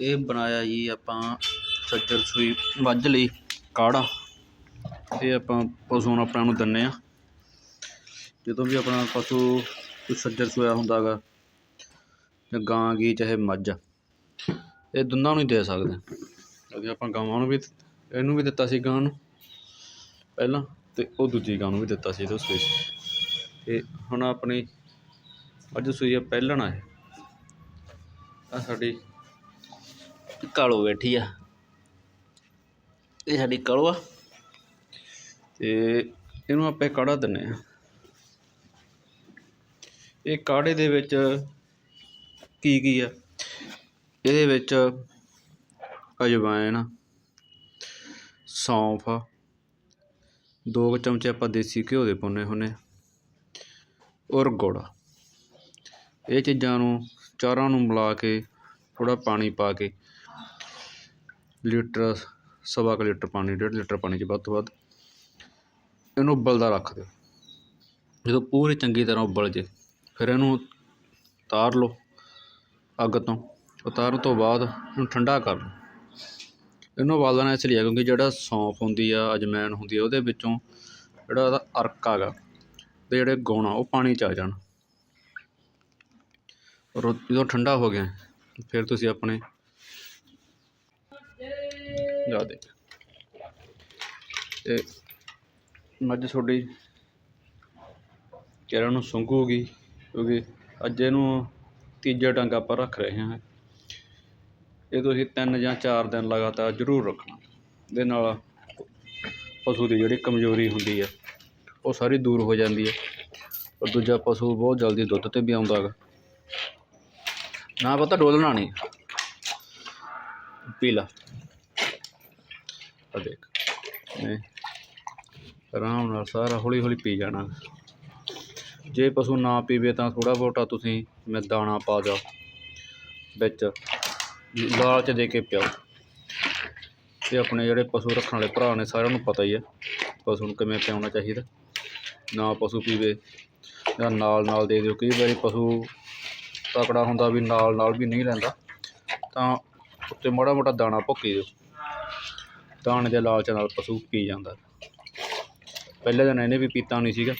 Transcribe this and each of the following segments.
ਇਹ ਬਣਾਇਆ ਜੀ ਆਪਾਂ ਸੱਜਰ ਸੂਈ ਮੱਝ ਲਈ ਕਾੜਾ। ਇਹ ਆਪਾਂ ਪਸ਼ੂ ਨੂੰ ਆਪਣਾ ਨੂੰ ਦਿੰਦੇ ਆ। ਜਦੋਂ ਵੀ ਆਪਣਾ ਪਸ਼ੂ ਕੋਈ ਸੱਜਰ ਸੂਇਆ ਹੁੰਦਾ ਗਾ ਜਾਂ ਗਾਂ ਗੀ ਚਾਹੇ ਮੱਝ, ਇਹ ਦੋਨਾਂ ਨੂੰ ਹੀ ਦੇ ਸਕਦੇ ਹਾਂ ਕਿਉਂਕਿ ਆਪਾਂ ਗਾਵਾਂ ਨੂੰ ਵੀ ਇਹਨੂੰ ਵੀ ਦਿੱਤਾ ਸੀ ਗਾਂ ਨੂੰ ਪਹਿਲਾਂ ਤੇ ਉਹ ਦੂਜੀ ਗਾਂ ਨੂੰ ਵੀ ਦਿੱਤਾ ਸੀ ਇਹਦੇ ਸੂਈ ਤੇ ਹੁਣ ਆਪਣੀ ਅੱਜ ਸੂਈ ਆ ਪਹਿਲਣ ਆ ਆ ਸਾਡੀ ਕਾਲੋ ਬੈਠੀ ਆ। ਇਹ ਸਾਡੀ ਕਾਲੋ ਆ। ਤੇ ਇਹਨੂੰ ਆਪਾਂ ਕਾੜਾ ਦਿੰਨੇ ਆ। ਇਹ ਕਾੜੇ ਦੇ ਵਿੱਚ ਕੀ ਕੀ ਆ? ਇਹਦੇ ਵਿੱਚ ਅਜਵਾਇਣ, ਸੌਂਫ ਦੋ ਕੁ ਚਮਚੇ ਆਪਾਂ ਦੇਸੀ ਘਿਓ ਦੇ ਪਾਉਂਦੇ ਹੁੰਦੇ ਔਰ ਗੁੜ। ਇਹ ਚੀਜ਼ਾਂ ਨੂੰ ਚਾਰਾਂ ਨੂੰ ਮਿਲਾ ਕੇ ਥੋੜ੍ਹਾ ਪਾਣੀ ਪਾ ਕੇ ਲੀਟਰ, ਸਵਾ ਕੁ ਲੀਟਰ ਪਾਣੀ, ਡੇਢ ਲੀਟਰ ਪਾਣੀ 'ਚ ਵੱਧ ਤੋਂ ਵੱਧ ਇਹਨੂੰ ਉਬਲਦਾ ਰੱਖ ਦਿਓ। ਜਦੋਂ ਪੂਰੀ ਚੰਗੀ ਤਰ੍ਹਾਂ ਉਬਲ ਜੇ, ਫਿਰ ਇਹਨੂੰ ਉਤਾਰ ਲਓ ਅੱਗ ਤੋਂ। ਉਤਾਰਨ ਤੋਂ ਬਾਅਦ ਇਹਨੂੰ ਠੰਡਾ ਕਰ ਲਓ। ਇਹਨੂੰ ਉਬਾਲਣਾ ਇਸ ਲਈ ਹੈ ਕਿਉਂਕਿ ਜਿਹੜਾ ਸੌਂਫ ਹੁੰਦੀ ਆ, ਅਜਮੈਨ ਹੁੰਦੀ ਆ, ਉਹਦੇ ਵਿੱਚੋਂ ਜਿਹੜਾ ਉਹਦਾ ਅਰਕ ਹੈਗਾ ਤੇ ਜਿਹੜੇ ਗੁਣ ਆ, ਉਹ ਪਾਣੀ 'ਚ ਆ ਜਾਣ। ਔਰ ਜਦੋਂ ਠੰਡਾ ਹੋ ਗਿਆ, ਫਿਰ ਤੁਸੀਂ ਆਪਣੇ ਜਾ ਦੇ। ਤੇ ਮੱਝ ਤੁਹਾਡੀ ਚਿਹਰਾ ਨੂੰ ਸੁੰਘੂਗੀ ਕਿਉਂਕਿ ਅੱਜ ਇਹਨੂੰ ਤੀਜਾ ਡੰਗ ਆਪਾਂ ਰੱਖ ਰਹੇ ਹਾਂ। ਇਹ ਤੁਸੀਂ ਤਿੰਨ ਜਾਂ ਚਾਰ ਦਿਨ ਲਗਾਤਾਰ ਜ਼ਰੂਰ ਰੱਖਣਾ। ਇਹਦੇ ਨਾਲ ਪਸ਼ੂ ਦੀ ਜਿਹੜੀ ਕਮਜ਼ੋਰੀ ਹੁੰਦੀ ਹੈ ਉਹ ਸਾਰੀ ਦੂਰ ਹੋ ਜਾਂਦੀ ਹੈ ਔਰ ਦੂਜਾ ਪਸ਼ੂ ਬਹੁਤ ਜਲਦੀ ਦੁੱਧ ਤੇ ਵੀ ਆਉਂਦਾ ਗਾ। ਨਾ ਪਤਾ ਡੋਲਣਾ ਨਹੀਂ। ਪੀਲਾ ਆ ਦੇਖ। ਆਰਾਮ ਨਾਲ ਸਾਰਾ ਹੌਲੀ ਹੌਲੀ ਪੀ ਜਾਣਾ। ਜੇ ਪਸ਼ੂ ਨਾ ਪੀਵੇ ਤਾਂ ਥੋੜਾ ਬਹੁਤਾ ਤੁਸੀਂ ਮੈਂ ਦਾਣਾ ਪਾ ਦਿਓ। ਵਿੱਚ ਲਾਲਚ ਦੇ ਕੇ ਪਿਓ ਤੇ ਆਪਣੇ ਜਿਹੜੇ ਪਸ਼ੂ ਰੱਖਣ ਵਾਲੇ ਭਰਾ ਨੇ ਸਾਰਿਆਂ ਨੂੰ ਪਤਾ ਹੀ ਹੈ ਪਸ਼ੂ ਨੂੰ ਕਿਵੇਂ ਪਿਆਉਣਾ ਚਾਹੀਦਾ। ਨਾ ਪਸ਼ੂ ਪੀਵੇ ਜਾਂ ਨਾਲ ਨਾਲ ਦੇ ਦਿਓ। ਕਈ ਵਾਰੀ ਪਸ਼ੂ ਤਕੜਾ ਹੁੰਦਾ ਵੀ ਨਾਲ ਨਾਲ ਵੀ ਨਹੀਂ ਲੈਂਦਾ ਤਾਂ ਉੱਤੇ ਮਾੜਾ ਮੋਟਾ ਦਾਣਾ ਭੁੱਕੀ ਦਿਓ। ਦਾਣੇ ਦੇ ਲਾਲਚ ਨਾਲ ਪਸ਼ੂ ਪੀ ਜਾਂਦਾ। ਪਹਿਲੇ ਦਿਨ ਇਹਨੇ ਵੀ ਪੀਤਾ ਨਹੀਂ ਸੀਗਾ।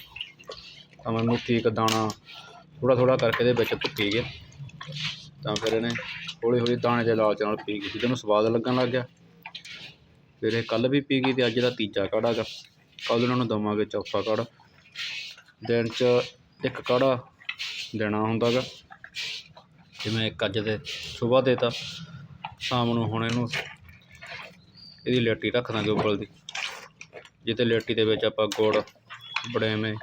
ਤਾਂ ਮੈਂ ਮੁੱਠੀ ਇੱਕ ਦਾਣਾ ਥੋੜਾ ਥੋੜਾ ਕਰਕੇ ਇਹਦੇ ਵਿੱਚ ਭੁੱਕੀ ਗਿਆ। ਤਾਂ ਫਿਰ ਇਹਨੇ ਹੌਲੀ ਹੌਲੀ ਦਾਣੇ ਦੇ ਲਾਲਚ ਨਾਲ ਪੀ ਗਈ ਸੀ। ਇਹਨੂੰ ਸਵਾਦ ਲੱਗਣ ਲੱਗ ਗਿਆ, ਫਿਰ ਇਹ ਕੱਲ ਵੀ ਪੀ ਗਈ ਤੇ ਅੱਜ ਦਾ ਤੀਜਾ ਕਾੜਾ ਗਾ ਕੱਲ ਇਹਨਾਂ ਨੂੰ ਦਵਾਂਗੇ ਚੌਥਾ ਕਾੜਾ ਦਿਨ 'ਚ ਇੱਕ ਕਾੜਾ ਦੇਣਾ ਹੁੰਦਾ ਗਾ ਜਿਵੇਂ ਇੱਕ ਅੱਜ ਦੇ ਸਵੇਰ ਦੇਤਾ ਸ਼ਾਮ ਨੂੰ ਹੁਣ ਇਹਨੂੰ ਇਹਦੀ ਲੇਟੀ ਰੱਖ ਦਾਂਗੇ ਉਬਲਦੀ ਜਿਹਦੇ ਲੇਟੀ ਦੇ ਵਿੱਚ ਆਪਾਂ ਗੁੜ ਬੜੇਵੇਂ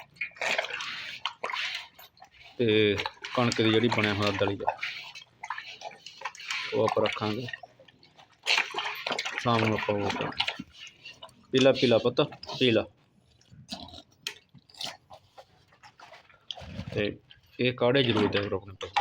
ਤੇ ਕਣਕ ਦੀ ਜਿਹੜੀ ਬਣਿਆ ਹੋਇਆ ਦਲੀ ਦਾ, ਉਹ ਆਪਾਂ ਰੱਖਾਂਗੇ। ਸ਼ਾਮ ਨੂੰ ਆਪਾਂ ਉਹ ਕਰਾਂਗੇ। ਪੀਲਾ ਪੀਲਾ ਪੁੱਤ, ਪੀਲਾ। ਤੇ ਇਹ ਕਾੜੇ ਜ਼ਰੂਰ ਦੇ ਆਪਣੇ ਪਸ਼ੂ